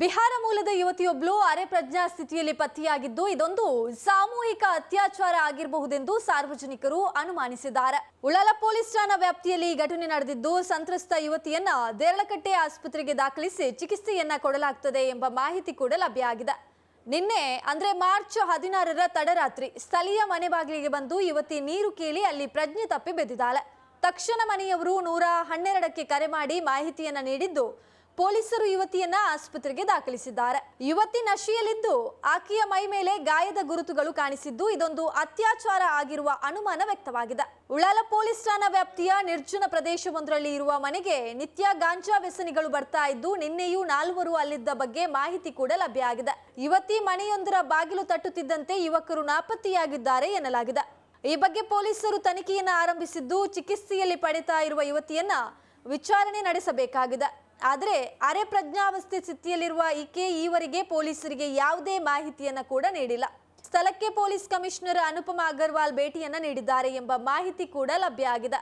ಬಿಹಾರ ಮೂಲದ ಯುವತಿಯೊಬ್ಬಳು ಅರೆ ಪ್ರಜ್ಞಾ ಸ್ಥಿತಿಯಲ್ಲಿ ಪತ್ತೆಯಾಗಿದ್ದು, ಇದೊಂದು ಸಾಮೂಹಿಕ ಅತ್ಯಾಚಾರ ಆಗಿರಬಹುದೆಂದು ಸಾರ್ವಜನಿಕರು ಅನುಮಾನಿಸಿದ್ದಾರೆ. ಉಳಾಲ ಪೊಲೀಸ್ ಠಾಣಾ ವ್ಯಾಪ್ತಿಯಲ್ಲಿ ಈ ಘಟನೆ ನಡೆದಿದ್ದು, ಸಂತ್ರಸ್ತ ಯುವತಿಯನ್ನ ದೇರಳಕಟ್ಟೆ ಆಸ್ಪತ್ರೆಗೆ ದಾಖಲಿಸಿ ಚಿಕಿತ್ಸೆಯನ್ನ ಕೊಡಲಾಗ್ತದೆ ಎಂಬ ಮಾಹಿತಿ ಕೂಡ ಲಭ್ಯ ಆಗಿದೆ. ನಿನ್ನೆ, ಅಂದ್ರೆ ಮಾರ್ಚ್ ಹದಿನಾರರ ತಡರಾತ್ರಿ, ಸ್ಥಳೀಯ ಮನೆ ಬಾಗಿಲಿಗೆ ಬಂದು ಯುವತಿ ನೀರು ಕೇಳಿ ಅಲ್ಲಿ ಪ್ರಜ್ಞೆ ತಪ್ಪಿ ಬೆದ್ದಿದ್ದಾಳೆ. ತಕ್ಷಣ ಮನೆಯವರು ನೂರ ಹನ್ನೆರಡಕ್ಕೆ ಕರೆ ಮಾಡಿ ಮಾಹಿತಿಯನ್ನ ನೀಡಿದ್ದು ಪೊಲೀಸರು ಯುವತಿಯನ್ನ ಆಸ್ಪತ್ರೆಗೆ ದಾಖಲಿಸಿದ್ದಾರೆ. ಯುವತಿ ನಶೆಯಲ್ಲಿದ್ದು ಆಕೆಯ ಮೈ ಮೇಲೆ ಗಾಯದ ಗುರುತುಗಳು ಕಾಣಿಸಿದ್ದು ಇದೊಂದು ಅತ್ಯಾಚಾರ ಆಗಿರುವ ಅನುಮಾನ ವ್ಯಕ್ತವಾಗಿದೆ. ಉಳಾಲ ಪೊಲೀಸ್ ಠಾಣಾ ವ್ಯಾಪ್ತಿಯ ನಿರ್ಜನ ಪ್ರದೇಶವೊಂದರಲ್ಲಿ ಇರುವ ಮನೆಗೆ ನಿತ್ಯ ಗಾಂಜಾ ವ್ಯಸನಿಗಳು ಬರ್ತಾ ಇದ್ದು ನಿನ್ನೆಯೂ ನಾಲ್ವರು ಅಲ್ಲಿದ್ದ ಬಗ್ಗೆ ಮಾಹಿತಿ ಕೂಡ ಲಭ್ಯ ಆಗಿದೆ. ಯುವತಿ ಮನೆಯೊಂದರ ಬಾಗಿಲು ತಟ್ಟುತ್ತಿದ್ದಂತೆ ಯುವಕರು ನಾಪತ್ತೆಯಾಗಿದ್ದಾರೆ ಎನ್ನಲಾಗಿದೆ. ಈ ಬಗ್ಗೆ ಪೊಲೀಸರು ತನಿಖೆಯನ್ನು ಆರಂಭಿಸಿದ್ದು ಚಿಕಿತ್ಸೆಯಲ್ಲಿ ಪಡಿತಾ ಇರುವ ಯುವತಿಯನ್ನ ವಿಚಾರಣೆ ನಡೆಸಬೇಕಾಗಿದೆ. ಆದರೆ ಅರೆ ಪ್ರಜ್ಞಾವಸ್ಥೆ ಸ್ಥಿತಿಯಲ್ಲಿರುವ ಈಕೆ ಈವರೆಗೆ ಪೊಲೀಸರಿಗೆ ಯಾವುದೇ ಮಾಹಿತಿಯನ್ನ ಕೂಡ ನೀಡಿಲ್ಲ. ಸ್ಥಳಕ್ಕೆ ಪೊಲೀಸ್ ಕಮಿಷನರ್ ಅನುಪಮ ಅಗರ್ವಾಲ್ ಭೇಟಿಯನ್ನ ನೀಡಿದ್ದಾರೆ ಎಂಬ ಮಾಹಿತಿ ಕೂಡ ಲಭ್ಯ ಆಗಿದೆ.